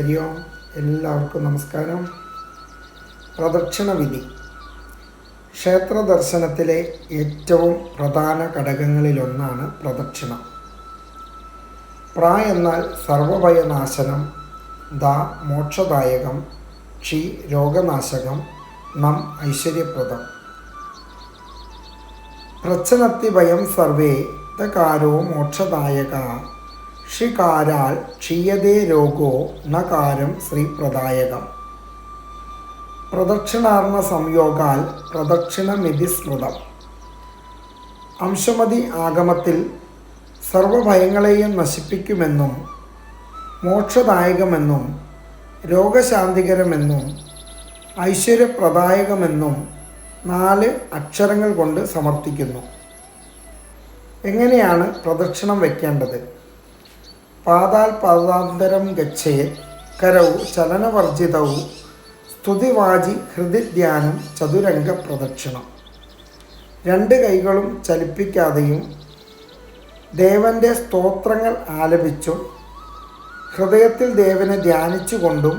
ഹരി ഓം എല്ലാവർക്കും നമസ്കാരം. പ്രദക്ഷിണ വിധി ക്ഷേത്ര ദർശനത്തിലെ ഏറ്റവും പ്രധാന ഘടകങ്ങളിലൊന്നാണ് പ്രദക്ഷിണം. പ്ര എന്നാൽ സർവഭയനാശനം ദ മോക്ഷദായകം ക്ഷി രോഗനാശകം നം ഐശ്വര്യപ്രദം. പ്രച്ഛനത്തി ഭയം സർവേ തകാരോ മോക്ഷദായക ഷികാരാൽ ക്ഷീയതേ രോഗോ നകാരം ശ്രീപ്രദായകം. പ്രദക്ഷിണാർണ സംയോഗാൽ പ്രദക്ഷിണമിതി സ്മൃതം. അംശമതി ആഗമത്തിൽ സർവഭയങ്ങളെയും നശിപ്പിക്കുമെന്നും മോക്ഷദായകമെന്നും രോഗശാന്തികരമെന്നും ഐശ്വര്യപ്രദായകമെന്നും നാല് അക്ഷരങ്ങൾ കൊണ്ട് സമർത്ഥിക്കുന്നു. എങ്ങനെയാണ് പ്രദക്ഷിണം വയ്ക്കേണ്ടത് പാതാൽ പാതാന്തരം ഗച്ഛേ കരൗ ചലനവർജിതൗ സ്തുതിവാചി ഹൃദിധ്യാനം ചതുരംഗ പ്രദക്ഷിണം രണ്ട് കൈകളും ചലിപ്പിക്കാതെയും ദേവന്റെ സ്തോത്രങ്ങൾ ആലപിച്ചും ഹൃദയത്തിൽ ദേവനെ ധ്യാനിച്ചുകൊണ്ടും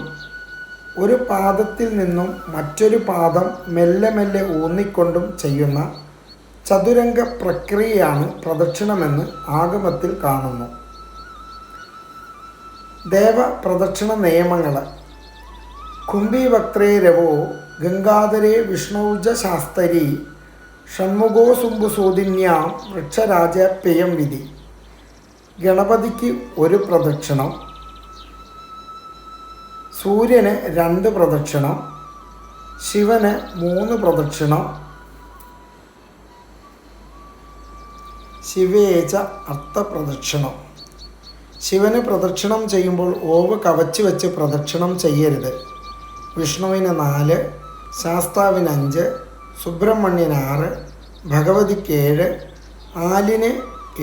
ഒരു പാദത്തിൽ നിന്നും മറ്റൊരു പാദം മെല്ലെ മെല്ലെ ഊന്നിക്കൊണ്ടും ചെയ്യുന്ന ചതുരംഗ പ്രക്രിയയാണ് പ്രദക്ഷിണമെന്ന് ആഗമത്തിൽ കാണുന്നു. ദേവ പ്രദക്ഷിണ നിയമങ്ങൾ കുംഭീവക്ത്രേ രവോ ഗംഗാധരേ വിഷ്ണുജ ശാസ്തരി ഷൺമുഖോ വൃക്ഷരാജ പയം വിധി. ഗണപതിക്ക് ഒരു പ്രദക്ഷിണം. സൂര്യന് രണ്ട് പ്രദക്ഷിണം. ശിവന് മൂന്ന് പ്രദക്ഷിണം. ശിവേച അർത്ഥപ്രദക്ഷിണം. ശിവന് പ്രദക്ഷിണം ചെയ്യുമ്പോൾ ഓവ് കവച്ച് വെച്ച് പ്രദക്ഷിണം ചെയ്യരുത്. വിഷ്ണുവിന് നാല് ശാസ്താവിന് അഞ്ച് സുബ്രഹ്മണ്യന് ആറ് ഭഗവതിക്ക് ഏഴ് ആലിന്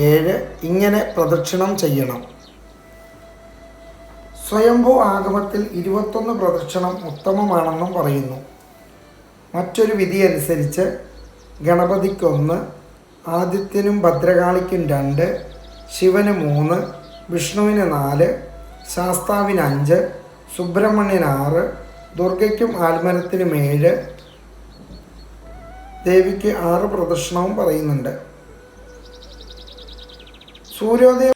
ഏഴ് ഇങ്ങനെ പ്രദക്ഷിണം ചെയ്യണം. സ്വയംഭൂ ആഗമത്തിൽ ഇരുപത്തൊന്ന് പ്രദക്ഷിണം ഉത്തമമാണെന്നും പറയുന്നു. മറ്റൊരു വിധി അനുസരിച്ച് ഗണപതിക്കൊന്ന് ആദിത്യനും ഭദ്രകാളിക്കും രണ്ട് ശിവന് മൂന്ന് വിഷ്ണുവിന് നാല് ശാസ്താവിന് അഞ്ച് സുബ്രഹ്മണ്യന് ആറ് ദുർഗയ്ക്കും ആൽമരത്തിനും ഏഴ് ദേവിക്ക് ആറ് പ്രദക്ഷിണവും പറയുന്നുണ്ട്. സൂര്യോദയം